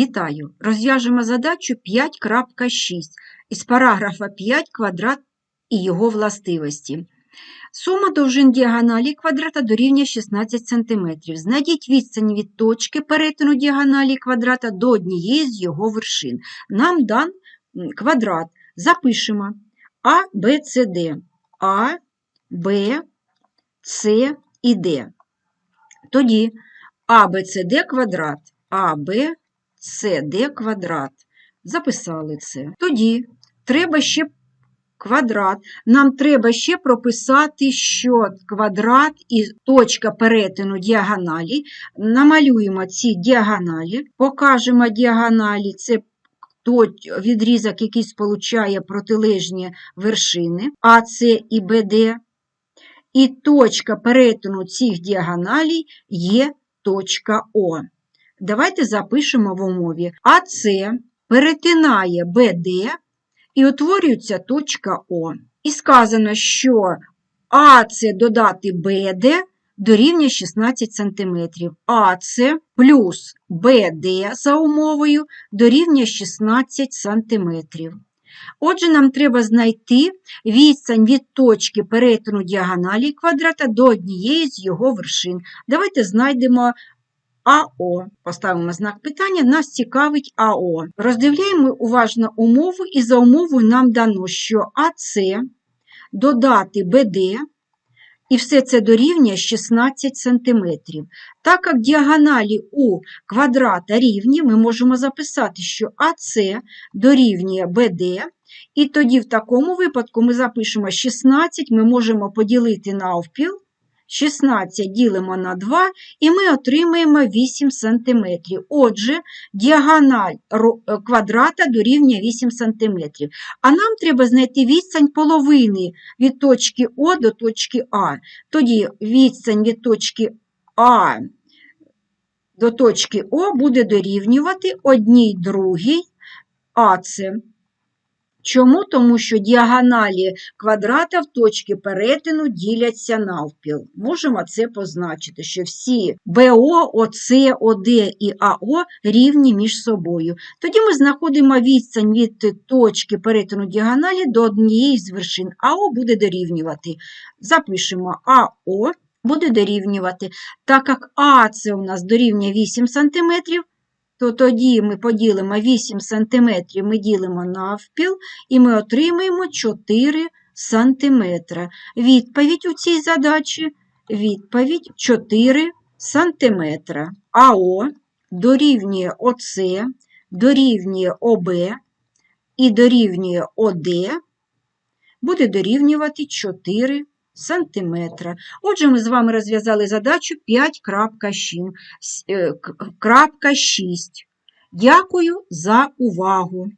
Вітаю! Розв'яжемо задачу 5.6 із параграфа 5 квадрат і його властивості. Сума довжин діагоналі квадрата дорівнює 16 см. Знайдіть відстань від точки перетину діагоналі квадрата до однієї з його вершин. Нам дан квадрат. Запишемо А, Б, С, Д. А, Б, С і Д. Тоді А, Б, С, Д квадрат. А, Б, Д квадрат. Записали це. Тоді треба ще квадрат. Нам треба ще прописати, що квадрат і точка перетину діагоналі. Намалюємо ці діагоналі, покажемо діагоналі. Це відрізок, який сполучає протилежні вершини АС і БД. І точка перетину цих діагоналей є точка О. Давайте запишемо в умові. АС перетинає БД і утворюється точка О. І сказано, що АС додати БД дорівнює 16 см. АС плюс БД за умовою дорівнює 16 см. Отже, нам треба знайти відстань від точки перетину діагоналі квадрата до однієї з його вершин. Давайте знайдемо АО. Поставимо знак питання, нас цікавить АО. Роздивляємо уважно умову, і за умовою нам дано, що АС додати БД, і все це дорівнює 16 см. Так як діагоналі у квадрата рівні, ми можемо записати, що АС дорівнює БД, і тоді в такому випадку ми запишемо 16, ми можемо поділити навпіл, 16 ділимо на 2, і ми отримаємо 8 см. Отже, діагональ е, квадрата дорівнює 8 см. А нам треба знайти відстань половини від точки О до точки А. Тоді відстань від точки А до точки О буде дорівнювати одній другій АЦ. Чому? Тому що діагоналі квадрата в точці перетину діляться навпіл. Можемо це позначити, що всі БО, ОЦ, ОД і АО рівні між собою. Тоді ми знаходимо відстань від точки перетину діагоналі до однієї з вершин. АО буде дорівнювати. Запишемо АО буде дорівнювати. Так як АЦ у нас дорівнює 8 см, то тоді ми поділимо 8 см, ми ділимо навпіл, і ми отримаємо 4 см. Відповідь у цій задачі – відповідь 4 см. АО дорівнює ОЦ, дорівнює ОБ і дорівнює ОД буде дорівнювати 4 см. Отже, ми з вами розв'язали задачу 5.6. С- е, к- крапка 6. Дякую за увагу!